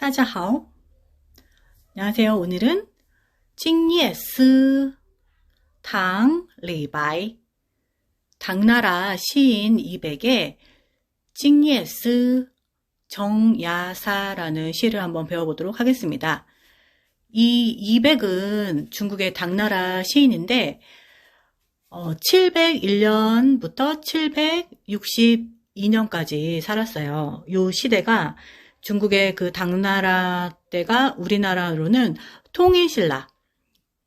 大家好. 안녕하세요. 오늘은 찡예스 당 리바이 당나라 시인 200의 찡예스 정야사라는 시를 한번 배워보도록 하겠습니다. 이 200은 중국의 당나라 시인인데 어, 701년부터 762년까지 살았어요. 이 시대가 중국의 그 당나라 때가 우리나라로는 통일신라,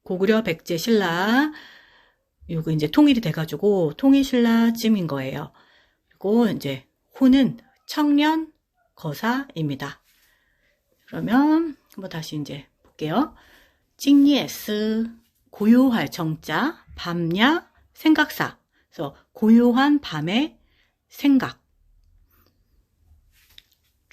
고구려 백제 신라, 요거 이제 통일이 돼가지고 통일신라쯤인 거예요. 그리고 이제 호는 청년 거사입니다. 그러면 한번 다시 이제 볼게요. 찡예스 고요할 정자 밤야 생각사. 그래서 고요한 밤의 생각.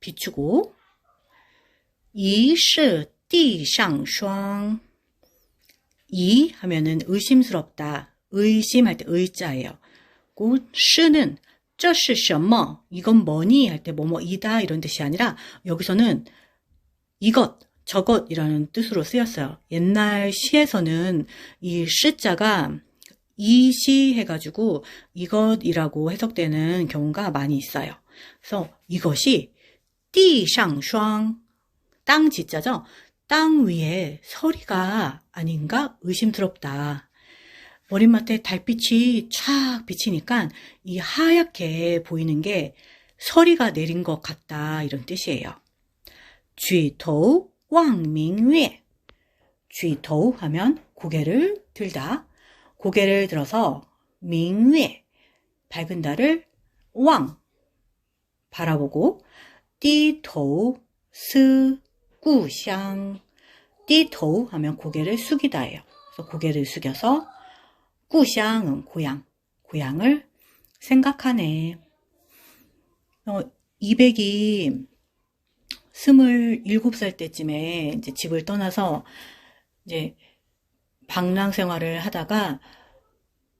비추고 疑是地上霜 이 하면은 의심스럽다. 의심할 때 의자예요. 그 시는 这是什么? 이건 뭐니? 할 때 뭐뭐이다 이런 뜻이 아니라 여기서는 이것, 저것이라는 뜻으로 쓰였어요. 옛날 시에서는 이 시자가 이시 해가지고 이것이라고 해석되는 경우가 많이 있어요. 그래서 이것이 띠상霜땅 지자죠. 땅 위에 서리가 아닌가 의심스럽다. 머리맡에 달빛이 촥 비치니까 이 하얗게 보이는 게 서리가 내린 것 같다 이런 뜻이에요. 쥐토 왕밍위에 쥐토 하면 고개를 들다 고개를 들어서 밍위에 밝은 달을 왕 바라보고 띠토 하면 고개를 숙이다예요. 그래서 고개를 숙여서 꾸샹은 고향 고향을 생각하네. 어, 200이 27살 때쯤에 이제 집을 떠나서 이제 방랑 생활을 하다가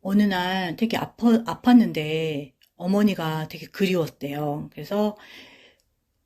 어느 날 되게 아파, 아팠는데 어머니가 되게 그리웠대요. 그래서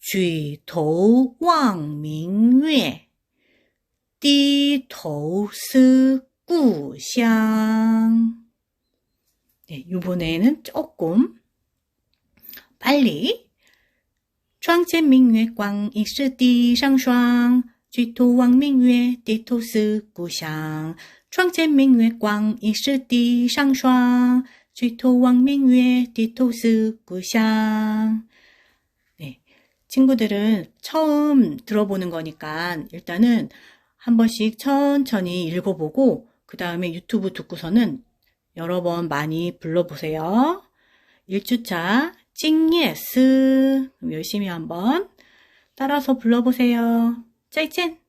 举头望明月，低头思故乡. 네, 이번에는 조금 빨리 窗前明月光，疑是地上霜。举头望明月，低头思故乡。窗前明月光，疑是地上霜。举头望明月，低头思故乡。 네, 친구들은 처음 들어보는 거니까 일단은 한 번씩 천천히 읽어보고 그 다음에 유튜브 듣고서는 여러 번 많이 불러보세요. 1주차 찡예스 열심히 한번 따라서 불러보세요. 짜이젠